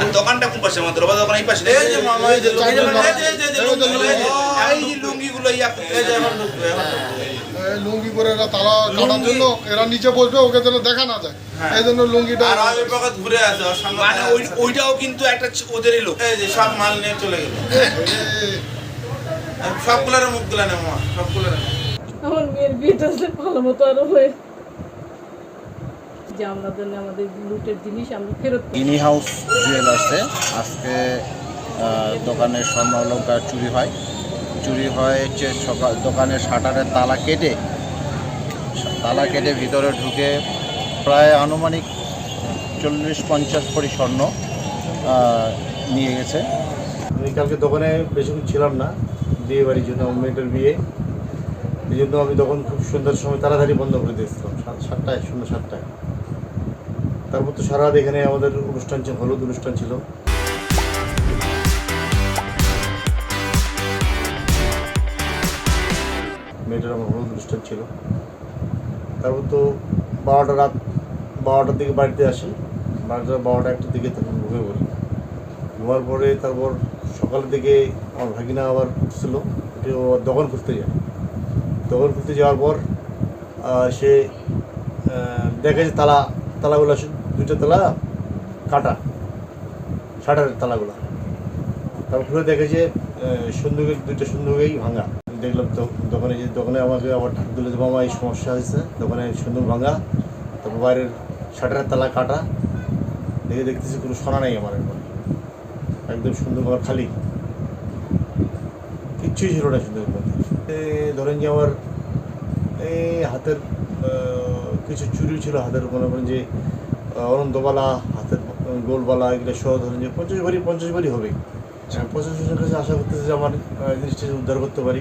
আর দোকানটা কোন পাশে? আমাদের ওবা দোকান এই পাশে। এই যে মামা, এই যে লুঙ্গি, এই যে, এই যে, এই যে, লুঙ্গি, এই যে, এই যে লুঙ্গিগুলো ইয়া এই যে এখন ঢুকবে, এখন ঢুকবে। এই লুঙ্গি পরে এরা তালা কাটার জন্য এরা নিচে বসবে ওকে যেন দেখা না যায়। হ্যাঁ। এই জন্য লুঙ্গিটা আর ওই ঘুরে আছে মানে ওইটাও কিন্তু একটা ওদেরই লোক। এই যে সব মাল নিয়ে চলে গেল। এই, সবগুলোর মুখগুলা নে মামা সবগুলোর আমার মেয়ের বিয়েটা ভালো মতো আরও হয়ে যে জন্য আমাদের লুটের জিনিস আমরা ফেরত। ইনি হাউস জুয়েলার্সে। আজকে দোকানের স্বর্ণ অলঙ্কার চুরি হয়। চুরি হয় হচ্ছে সকাল দোকানের শাটারের তালা কেটে তালা কেটে ভিতরে ঢুকে প্রায় আনুমানিক চল্লিশ পঞ্চাশ পরি স্বর্ণ নিয়ে গেছে। আমি কালকে দোকানে বেশিক্ষণ ছিলাম না বিয়ে বাড়ির জন্য আমার মেয়েটার বিয়ে। এই জন্য আমি তখন খুব সুন্দর সময় তাড়াতাড়ি বন্ধ করে দিয়েছিলাম সাত- সাতটায় শূন্য সাতটায়। তারপর তো সারা এখানে আমাদের অনুষ্ঠান ছিল, হলুদ অনুষ্ঠান ছিল। মেয়েটার আমার হলুদ অনুষ্ঠান ছিল। তারপর তো বারোটা রাত, বারোটার দিকে বাড়িতে আসি। বারোটা বারোটা একটার দিকে তখন ঘুমিয়ে পড়ি। ঘুমার পরে তারপর সকালের দিকে আমার ভাগিনা আবার উঠছিল, উঠে দোকান খুঁজতে যায়। দোকান খুঁজতে যাওয়ার পর সে দেখে যে তালা, তালাগুলো দুইটা তালা, কাটা শাটারের তালাগুলো। তারপর খুলে দেখে যে সন্দুকের, দুইটা ভাঙা। দেখলাম তো দোকানে যে, দোকানে আমাকে আবার ঢাক দিল যে মামা এই সমস্যা হয়েছে। দোকানে সন্দুক ভাঙা, তারপর বাইরের শাটারের তালা, কাটা। দেখে দেখতেছি কোনো সোনা নেই আমার এরপর একদম সুন্দর আমার খালি। কিচ্ছুই ছিল না সুন্দর ধরেন যে আমার এই হাতের কিছু চুরি ছিল হাতের, মনে করেন যে অনন্তবালা হাতের গোলবালা, এগুলো সহ ধরেন যে পঞ্চাশ ভরি পঞ্চাশ ভরি হবে। পঞ্চাশ জনের কাছে আশা করতেছে যে আমার জিনিসটা উদ্ধার করতে পারি।